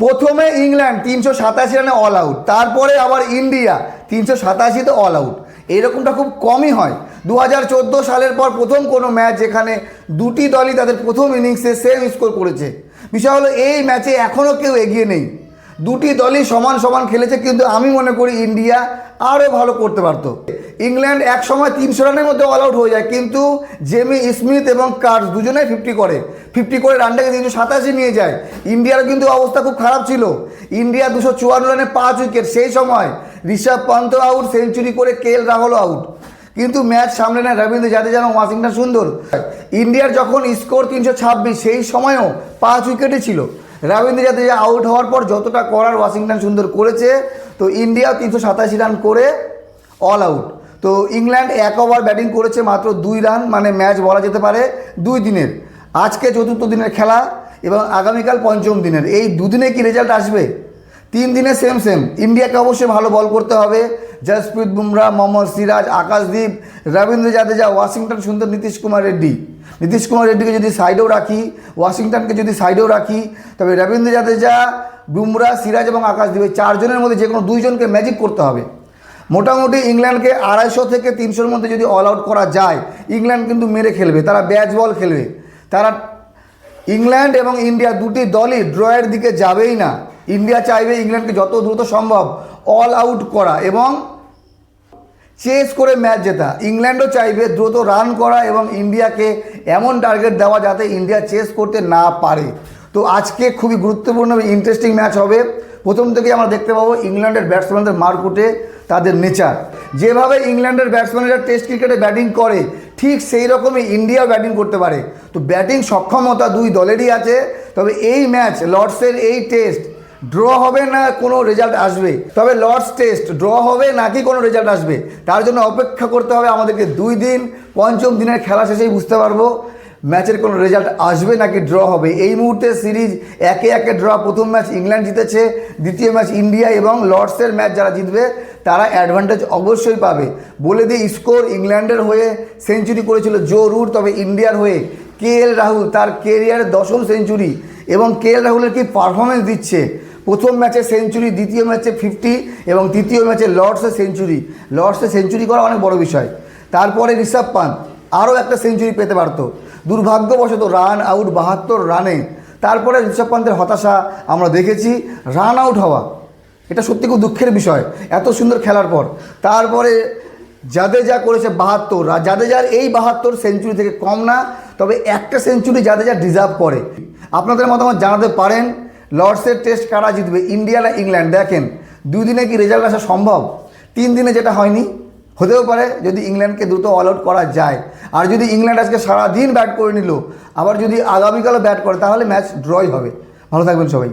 প্রথমে ইংল্যান্ড তিনশো সাতাশি রানে অল আউট তারপরে আবার ইন্ডিয়া তিনশো সাতাশিতে অল আউট এরকমটা খুব কমই হয়। দু হাজার চোদ্দ সালের পর প্রথম কোনো ম্যাচ যেখানে দুটি দলই তাদের প্রথম ইনিংসে সেম স্কোর করেছে। বিষয় হলো, এই ম্যাচে এখনও কেউ এগিয়ে নেই। দুটি দলই সমান সমান খেলেছে, কিন্তু আমি মনে করি ইন্ডিয়া আরও ভালো করতে পারতো। ইংল্যান্ড এক সময় তিনশো রানের মধ্যে অল আউট হয়ে যায়, কিন্তু জেমি স্মিথ এবং কার্স দুজনেই ফিফটি করে। ফিফটি করে রানটাকে তিনশো সাতাশি নিয়ে যায় ইন্ডিয়ার কিন্তু অবস্থা খুব খারাপ ছিল। ইন্ডিয়া দুশো চুয়ান্ন রানে পাঁচ উইকেট সেই সময় ঋষভ পন্ত আউট সেঞ্চুরি করে কে এল রাহুল আউট কিন্তু ম্যাচ সামলে নেয় রবীন্দ্র জাদেজা এবং ওয়াশিংটন সুন্দর। ইন্ডিয়ার যখন স্কোর তিনশো ছাব্বিশ, সেই সময়ও পাঁচ উইকেটে ছিল। রবীন্দ্র জাদেজা আউট হওয়ার পর যতটা করার ওয়াশিংটন সুন্দর করেছে, তো ইন্ডিয়া তিনশো সাতাশি রান করে অল আউট তো ইংল্যান্ড এক ওভার ব্যাটিং করেছে মাত্র দুই রান মানে ম্যাচ বলা যেতে পারে দুই দিনের। আজকে চতুর্থ দিনের খেলা এবং আগামীকাল পঞ্চম দিনের। এই দুদিনে কি রেজাল্ট আসবে? তিন দিনে সেম সেম ইন্ডিয়াকে অবশ্যই ভালো বল করতে হবে। জসপ্রীত বুমরা মোহাম্মদ সিরাজ আকাশদীপ রবীন্দ্র জাদেজা ওয়াশিংটন সুন্দর নীতিশ কুমার রেড্ডি নীতিশ কুমার রেড্ডিকে যদি সাইডেও রাখি ওয়াশিংটনকে যদি সাইডেও রাখি, তবে রবীন্দ্র জাদেজা বুমরা সিরাজ এবং আকাশদীপ এই চারজনের মধ্যে যে কোনো দুইজনকে ম্যাজিক করতে হবে। মোটামুটি ইংল্যান্ডকে আড়াইশো থেকে তিনশোর মধ্যে যদি অল আউট করা যায়, ইংল্যান্ড কিন্তু মেরে খেলবে। তারা ব্যাচ বল খেলবে। তারা ইংল্যান্ড এবং ইন্ডিয়া দুটি দলই ড্রয়ের দিকে যাবেই না। ইন্ডিয়া চাইবে ইংল্যান্ডকে যত দ্রুত সম্ভব অল আউট করা এবং চেস করে ম্যাচ জেতা। ইংল্যান্ডও চাইবে দ্রুত রান করা এবং ইন্ডিয়াকে এমন টার্গেট দেওয়া যাতে ইন্ডিয়া চেস করতে না পারে। তো আজকে খুবই গুরুত্বপূর্ণ ইন্টারেস্টিং ম্যাচ হবে। প্রথম থেকেই আমরা দেখতে পাবো ইংল্যান্ডের ব্যাটসম্যানদের মারকুটে তাদের নেচার যেভাবে ইংল্যান্ডের ব্যাটসম্যানেরা টেস্ট ক্রিকেটে ব্যাটিং করে ঠিক সেই রকমই ইন্ডিয়াও ব্যাটিং করতে পারে। তো ব্যাটিং সক্ষমতা দুই দলেরই আছে। তবে এই ম্যাচ লর্ডসের এই টেস্ট ড্র হবে না কোনো রেজাল্ট আসবে। তবে লর্ডস টেস্ট ড্র হবে নাকি কোনো রেজাল্ট আসবে? তার জন্য অপেক্ষা করতে হবে আমাদেরকে দুই দিন, পঞ্চম দিনের খেলা শেষেই বুঝতে পারব ম্যাচের কোনো রেজাল্ট আসবে নাকি ড্র হবে। এই মুহূর্তে সিরিজ একে একে ড্র প্রথম ম্যাচ ইংল্যান্ড জিতেছে, দ্বিতীয় ম্যাচ ইন্ডিয়া এবং লর্ডসের ম্যাচ যারা জিতবে তারা অ্যাডভান্টেজ অবশ্যই পাবে। বলে দিয়ে স্কোর ইংল্যান্ডের হয়ে সেঞ্চুরি করেছিল জো রুট, তবে ইন্ডিয়ার হয়ে কে এল রাহুল তার কেরিয়ারের দশম সেঞ্চুরি এবং কে এল রাহুলের কি পারফরমেন্স দিচ্ছে? প্রথম ম্যাচে সেঞ্চুরি দ্বিতীয় ম্যাচে ফিফটি এবং তৃতীয় ম্যাচে লর্ডসে সেঞ্চুরি লর্ডসে সেঞ্চুরি করা অনেক বড় বিষয়। তারপরে ঋষভ পান্ত আরও একটা সেঞ্চুরি পেতে পারতো। দুর্ভাগ্যবশত রান আউট বাহাত্তর রানে তারপরে ঋষভ পান্তের হতাশা আমরা দেখেছি। রান আউট হওয়া। এটা সত্যি খুব দুঃখের বিষয়, এত সুন্দর খেলার পর। তারপরে জাদেজা করেছে বাহাত্তর, আর জাদেজার এই বাহাত্তর সেঞ্চুরি থেকে কম না, তবে একটা সেঞ্চুরি জাদেজা ডিজার্ভ করে। আপনাদের মতামত জানাতে পারেন, লর্ডসের টেস্ট কারা জিতবে, ইন্ডিয়া না ইংল্যান্ড? দেখেন দুই দিনে কি রেজাল্ট আসা সম্ভব? তিন দিনে যেটা হয়নি, হতেও পারে যদি ইংল্যান্ডকে দ্রুত অল আউট করা যায়। আর যদি ইংল্যান্ড আজকে সারাদিন ব্যাট করে নিল, আবার যদি আগামীকালও ব্যাট করে, তাহলে ম্যাচ ড্রই হবে। ভালো থাকবেন সবাই।